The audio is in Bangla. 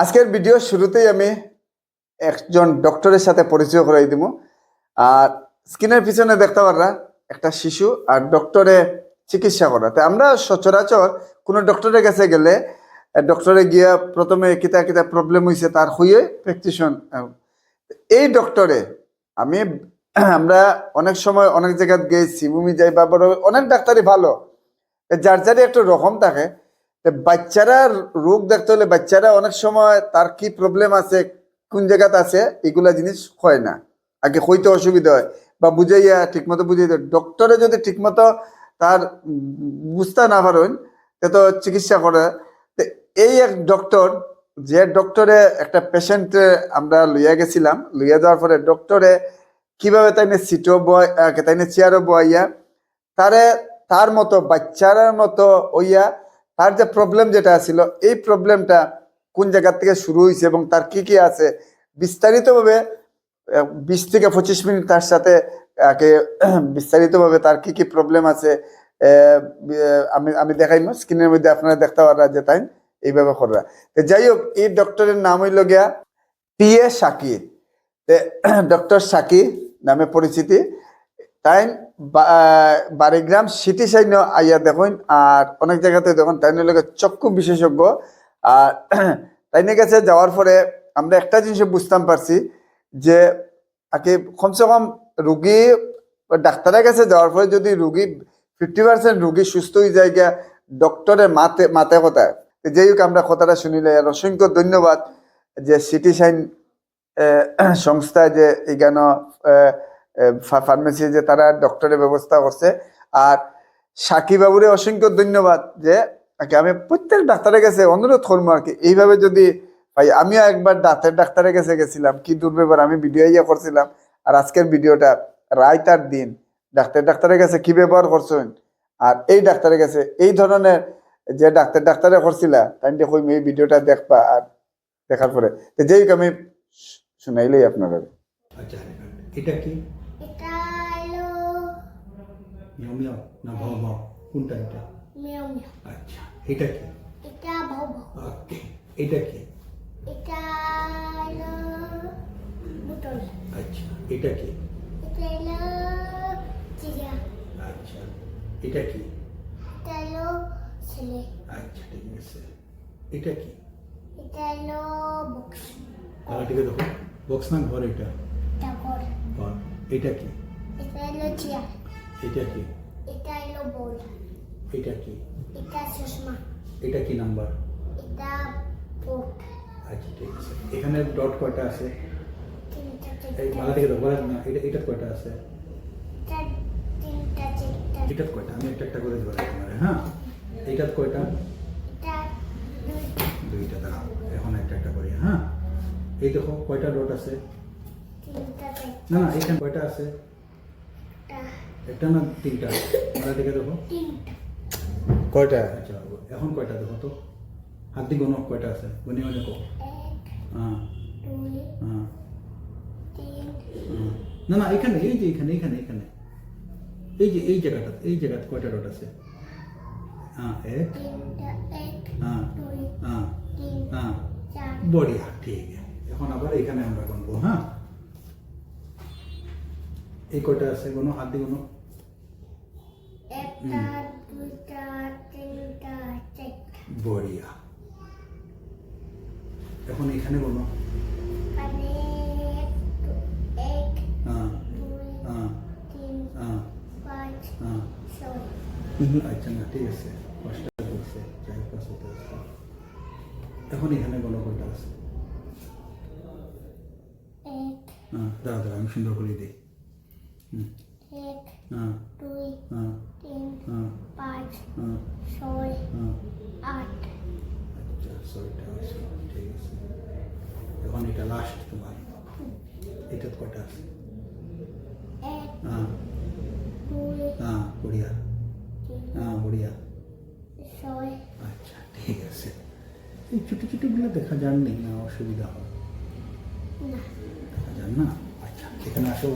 আজকের ভিডিও শুরুতেই আমি একজন ডক্টরের সাথে পরিচয় করাই দিব। আর স্ক্রিনের পিছনে দেখতে পাররা, একটা শিশু আর ডক্টরে চিকিৎসা করা। তো আমরা সচরাচর কোনো ডক্টরের কাছে গেলে ডক্টরে গিয়া প্রথমে কিতা কিতা প্রবলেম হয়েছে তার হইয়ে প্র্যাকটিশন এই ডক্টরে আমি, আমরা অনেক সময় অনেক জায়গায় গেছি, ভূমি যাই বা বড়, অনেক ডাক্তারই ভালো। যার যারই একটু রকম থাকে বাচ্চারা রোগ দেখতে হলে বাচ্চারা অনেক সময় তার কি প্রবলেম আছে, কোন জায়গাতে আছে, এগুলা জিনিস হয় না। আগে হইতে অসুবিধা হয় বা বুঝাইয়া ঠিকমতো বুঝাই দেয় ডক্টরে যদি ঠিকমতো তার বুঝতে না পারেন, তে তো চিকিৎসা করে। এই এক ডক্টর যে ডক্টরে একটা পেশেন্ট আমরা লইয়া গেছিলাম, লইয়া যাওয়ার পরে ডক্টরে কীভাবে তাইনে সিটও বয় তাইনে চেয়ারও বইয়া তারে তার মতো বাচ্চার মতো ওইয়া তার যে প্রবলেম যেটা ছিল, এই প্রবলেমটা কোন জায়গা থেকে শুরু হয়েছে এবং তার কি কি আছে, বিস্তারিতভাবে বিশ থেকে পঁচিশ মিনিট তার সাথে বিস্তারিতভাবে তার কি কি প্রবলেম আছে আমি আমি দেখাইম। স্ক্রিনের মধ্যে আপনারা দেখতে পারা যে তাই এইভাবে করা তো যাই হোক, এই ডক্টরের নাম হইল গিয়া P A Saki doctor Saki নামে পরিচিতি। বা- বারিগ্রাম সিটি সাইন আইয়া দেখুন, আর অনেক জায়গাতে দেখুন তাই লোক চক্ষু বিশেষজ্ঞ। আর তাইনে কাছে যাওয়ার পরে আমরা একটা জিনিস বুঝতাম পারছি, যে আগে কমসে কম রুগী, ডাক্তারের কাছে যাওয়ার পরে যদি রুগী ফিফটি পার্সেন্ট রুগী সুস্থ হয়ে যায় গিয়া ডক্টরের মাতে মাতে কথা। যেই হোক, আমরা কথাটা শুনিলে আর অসংখ্য ধন্যবাদ যে সিটি সাইন সংস্থা যে এখানে ফার্মেসি যে তারা ডক্টরের ব্যবস্থা করছে। আর সাকিব বাবুরে অসংখ্য ধন্যবাদ যে আমি প্রত্যেক ডাক্তারের কাছে অনুরোধ করব আর কি। এইভাবে যদি, ভাই, আমিও একবার দাঁতের ডাক্তারের কাছে গেছিলাম, কি দুর্ব্যবহার, আমি ভিডিও ইয়ে করছিলাম। আর আজকের ভিডিওটা রায়তার দিন। ডাক্তার ডাক্তারের কাছে কি ব্যবহার করছেন আর এই ডাক্তারের কাছে এই ধরনের যে ডাক্তার ডাক্তারে করছিলা, তাই দেখো এই ভিডিওটা দেখবা আর দেখার পরে? যেই আমি শুনাইলেই আপনারা আচ্ছা এটা কি? মিয়াও মিয়াও না ভাও ভাও কোনটা এটা? মিয়াও মিয়াও আচ্ছা এটা কি? এটা ভাও ভাও ওকে এটা কি? এটা হলো বুটল। আচ্ছা এটা কি? এটা হলো চিড়িয়া আচ্ছা এটা কি? এটা হলো ছেলে। আচ্ছা ঠিক আছে। এটা কি? এটা হলো বক্স। গলাটিকে দেখো। বক্স না ঘর এটা? এটা ঘর। ঘর। এটা কি? এটা হলো চেয়ার এটা কি? এটা হলো বল এটা কি? এটা চশমা। এটা কি নাম্বার? এটা পোর্ট আচ্ছা ঠিক আছে। এখানে ডট কয়টা আছে? তিনটা এই চারটা গলা থেকে দেখো গলা না এটা এটা কয়টা আছে? এটা তিনটা চারটা। এটা কয়টা? আমি একটা একটা করে দেবো তোমার হ্যাঁ? এটা কয়টা? এটা দুইটা। দুইটা দাঁড়াও এখন একটা একটা করি হ্যাঁ? এই দেখো কয়টা ডট আছে? তিনটা চারটা। না না এখানে কয়টা আছে? একটা না তিনটা? আমরা দেখে দেখো। তিনটা। কয়টা? আচ্ছা এখন কয়টা দেখো তো? হাত দিয়ে গোনো কয়টা আছে? গুনে গুনে দেখো এক হ্যাঁ। হ্যাঁ। হ্যাঁ। না না এখানে এই যে এখানে এখানে এখানে। এই যে এই জায়গাটা এই জায়গাতে কয়টা ডট আছে? হ্যাঁ এক। হ্যাঁ। হ্যাঁ। হ্যাঁ। বঢ়িয়া ঠিক। আছে এখন আবার এখানে আমরা গুনবো হ্যাঁ। এই কয়টা আছে? কোনো হাত দিয়ে কোনো বঢ়িয়া এখন এখানে কোনো হ্যাঁ হ্যাঁ হ্যাঁ আচ্ছা না ঠিক আছে। পাঁচটা চার পাঁচ হতে আছে এখন এখানে কোনো কয়টা আছে? এক। হ্যাঁ দাঁড়া দাঁড়া আমি সুন্দর করে দিই এক হ্যাঁ দুই হ্যাঁ তিন হ্যাঁ পাঁচ হ্যাঁ ছয় হ্যাঁ। আট। আচ্ছা ছয়টা আছে ঠিক আছে। এখন এটা লাস্ট তোমার। এটা আছে? হ্যাঁ হ্যাঁ হ্যাঁ আচ্ছা ঠিক আছে। এই ছোটো ছোটোগুলো দেখা যান নি না অসুবিধা হয়? দেখা যান না? আচ্ছা এখানে আসো